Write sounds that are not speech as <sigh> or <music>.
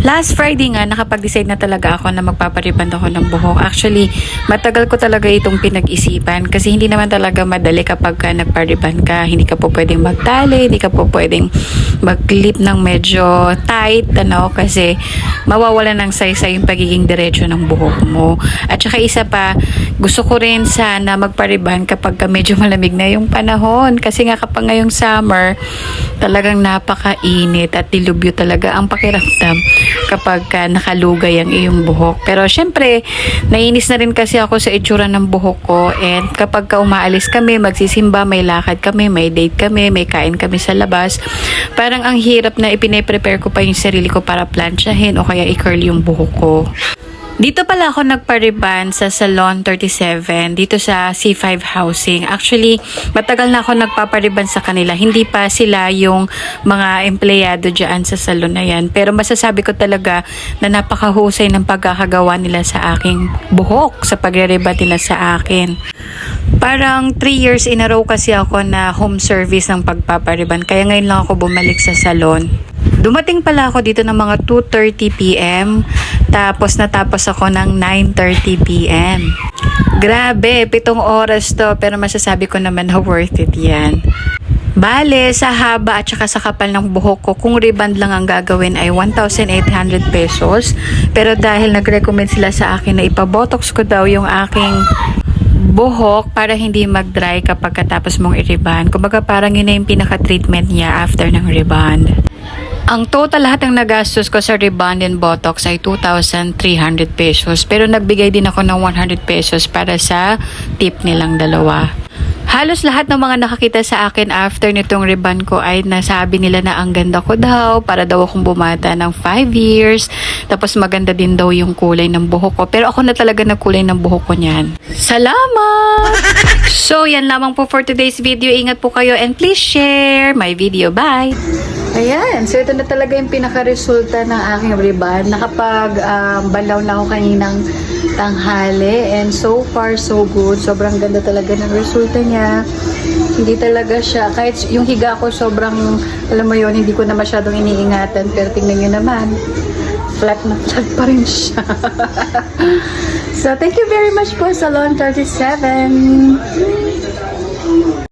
Last Friday nga, nakapag-decide na talaga ako na magpapariband ako ng buhok. Actually, matagal ko talaga itong pinag-isipan kasi hindi naman talaga madali kapag ka nagpariband ka. Hindi ka po pwedeng magtali, hindi ka po pwedeng mag-clip ng medyo tight, ano, kasi mawawala ng saysay yung pagiging diretso ng buhok mo. At saka isa pa, gusto ko rin sana magpariband kapag ka medyo malamig na yung panahon. Kasi nga kapag ngayong summer, talagang napakainit at dilubyo talaga ang pakiramdam kapag ka nakalugay ang iyong buhok. Pero syempre, nainis na rin kasi ako sa itsura ng buhok ko and kapag ka umaalis kami, magsisimba, may lakad kami, may date kami, may kain kami sa labas, parang ang hirap na ipine-prepare ko pa yung sarili ko para plansyahin o kaya i-curl yung buhok ko. Dito pala ako nagpariban sa Salon 37 dito sa C5 Housing. Actually, matagal na ako nagpapariban sa kanila. Hindi pa sila yung mga empleyado dyan sa salon na yan. Pero masasabi ko talaga na napakahusay ng pagkakagawa nila sa aking buhok sa pagre-riban nila sa akin. Parang 3 years in a row kasi ako na home service ng pagpapariban. Kaya ngayon lang ako bumalik sa salon. Dumating pala ako dito ng mga 2.30pm. Tapos natapos ako ng 9.30pm. Grabe, pitong oras to. Pero masasabi ko naman na worth it yan. Bale, sa haba at saka sa kapal ng buhok ko, kung reband lang ang gagawin ay 1,800 pesos. Pero dahil nag-recommend sila sa akin na ipabotox ko daw yung aking buhok para hindi mag-dry kapag katapos mong i-reband. Kumbaga parang yun na yung pinaka-treatment niya after ng reband. Ang total lahat ng nagastos ko sa rebond and botox ay 2,300 pesos. Pero nagbigay din ako ng 100 pesos para sa tip nilang dalawa. Halos lahat ng mga nakakita sa akin after nitong rebond ko ay nasabi nila na ang ganda ko daw, para daw akong bumata ng 5 years, tapos maganda din daw yung kulay ng buhok ko. Pero ako na talaga nagkulay ng buhok ko niyan. Salamat! <laughs> so, yan lamang po for today's video. Ingat po kayo and please share my video. Bye! Ayan, so ito na talaga yung pinaka-resulta ng aking rebond. Nakapag um, na ako kaninang tanghali and so far so good. Sobrang ganda talaga ng resulta niya. Hindi talaga siya, kahit yung higa ko sobrang, alam mo yun, hindi ko na masyadong iniingatan. Pero tingnan nyo naman, flat na flat pa rin siya. <laughs> so thank you very much po, Salon 37.